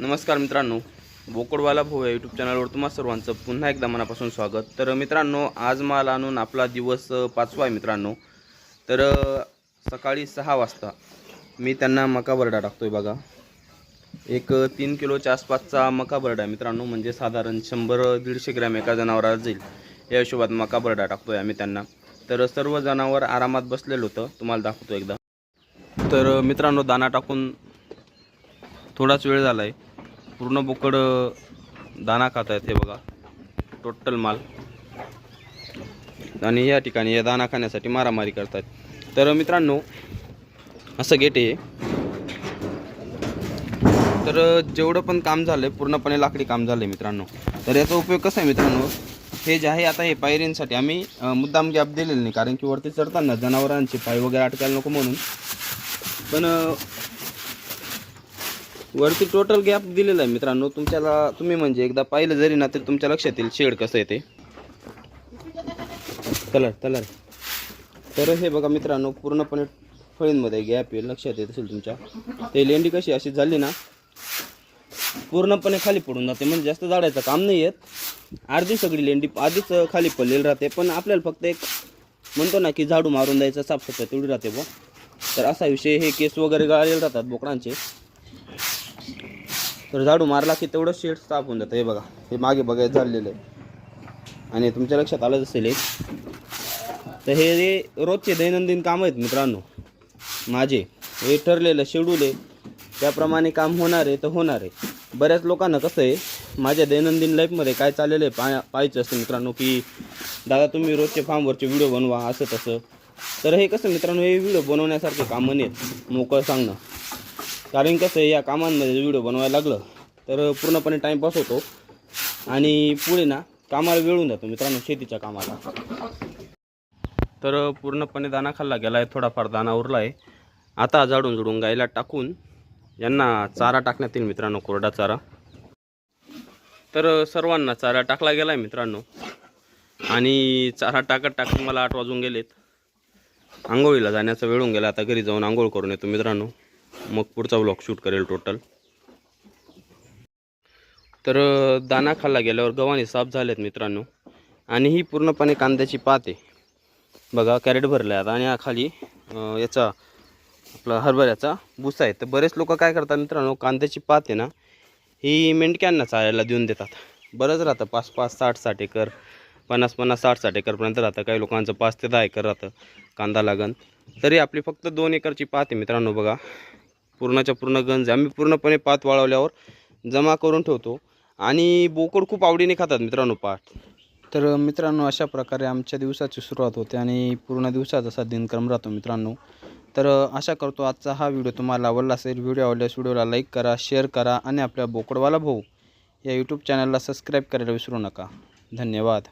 नमस्कार मित्रांनो बोकडवाला भाऊ या यूट्यूब चॅनलवर तुम्हा सर्वांचं पुन्हा एकदा मनापासून स्वागत. तर मित्रांनो आज माल आणून आपला दिवस पाचवा आहे मित्रांनो. तर सकाळी सहा वाजता मी त्यांना मका बरडा टाकतो आहे बघा. एक तीन किलोच्या आसपासचा मका बरडा आहे मित्रांनो म्हणजे साधारण शंभर दीडशे ग्रॅम एका जनावराला जाईल. या हिशोबात मका बरडा टाकतो आहे आम्ही त्यांना. तर सर्व जनावर आरामात बसलेलं होतं तुम्हाला दाखवतो एकदा. तर मित्रांनो दाना टाकून थोडाच वेळ झाला आहे पूर्ण बोकड दाना खात आहेत हे बघा. टोटल माल. आणि या ठिकाणी या दाना खाण्यासाठी मारामारी करतात तर मित्रांनो असं गेट आहे तर जेवढं पण काम झालं आहे पूर्णपणे लाकडी काम झालं आहे मित्रांनो. तर याचा उपयोग कसा आहे मित्रांनो? हे जे आहे आता हे पायरींसाठी आम्ही मुद्दाम गॅप दिलेलं नाही कारण की वरती चढताना जनावरांचे पाय वगैरे अटकायला नको म्हणून. पण वरती टोटल गॅप दिलेला आहे मित्रांनो. तुमच्याला तुम्ही म्हणजे एकदा पाहिलं जरी ना तरी तुमच्या लक्षात येईल शेड कसं येते ते. Colour colour. तर हे बघा मित्रांनो पूर्णपणे फळींमध्ये गॅप येईल लक्षात येत असेल तुमच्या. ते लेंडी कशी अशी झाली ना पूर्णपणे खाली पडून जाते. म्हणजे जास्त जाडायचं काम नाही येत. अर्धी सगळी लेंडी आधीच खाली पडलेली राहते. पण आपल्याला फक्त एक म्हणतो ना की झाडू मारून द्यायचं साफसफाई तेवढी राहते बुवा. तर असा विषय हे केस वगैरे गाळलेले राहतात बोकडांचे. तर झाडू मारला की तेवढं शेड साफ होऊन जातं. हे बघा हे मागे बघायचं झालेलं आहे. आणि तुमच्या लक्षात आलंच असेल एक तर हे जे रोजचे दैनंदिन काम आहेत मित्रांनो माझे हे ठरलेलं शेड्यूल आहे. त्याप्रमाणे काम होणार आहे तर होणार आहे. बऱ्याच लोकांना कसं आहे माझ्या दैनंदिन लाईफमध्ये काय चाललेलं आहे पाया पाहायचं असतं मित्रांनो की दादा तुम्ही रोजचे फार्मवरचे व्हिडिओ बनवा असं तसं. तर हे कसं मित्रांनो हे व्हिडिओ बनवण्यासारखे कामं नाहीत. मोकळं सांगणं. कारण कसं आहे या कामांमध्ये व्हिडिओ बनवायला लागलं तर पूर्णपणे टाईमपास होतो. आणि पुढे ना कामाला वेळून जातो मित्रांनो शेतीच्या कामाला. तर पूर्णपणे दाणा खाल्ला गेला आहे थोडाफार दाना उरला आहे आता झाडून झुडून गायला टाकून यांना चारा टाकण्यात येईल मित्रांनो कोरडा चारा. तर सर्वांना चारा टाकला गेला आहे मित्रांनो. आणि चारा टाकत टाकत मला आठ वाजून गेलेत. आंघोळीला जाण्याचा वेळ होऊन गेला आता घरी जाऊन आंघोळ करून येतो मित्रांनो. मग पुढचा व्लॉग शूट करेल टोटल तर दाना खाल्ला गेल्यावर गव्हाणे साफ झालेत मित्रांनो. आणि ही पूर्णपणे कांद्याची पात आहे. बघा कॅरेट भरल्या आहेत आणि खाली याचा आपला हरभऱ्याचा भुसा आहे. तर बरेच लोक काय करतात मित्रांनो कांद्याची पात आहे ना ही मेंढक्यांना चालायला देऊन देतात. बरंच राहतं पाच पाच साठ साठ एकर पन्नास पन्नास साठ साठ एकरपर्यंत राहतं. काही लोकांचं पाच ते दहा एकर राहतं कांदा लागन तरी आपली फक्त दोन एकरची पात आहे मित्रांनो बघा. पूर्णाच्या पूर्ण गंज. आम्ही पूर्णपणे पात वाळवल्यावर जमा करून ठेवतो. आणि बोकड खूप आवडीने खातात मित्रांनो पात. तर मित्रांनो अशा प्रकारे आमच्या दिवसाची सुरुवात होते आणि पूर्ण दिवसाचा असा दिनक्रम राहतो मित्रांनो. तर आशा करतो आजचा हा व्हिडिओ तुम्हाला आवडला असेल. व्हिडिओ आवडल्यास व्हिडिओला लाईक करा शेअर करा आणि आपल्या बोकडवाला भाऊ या यूट्यूब चॅनलला सबस्क्राईब करायला विसरू नका. धन्यवाद.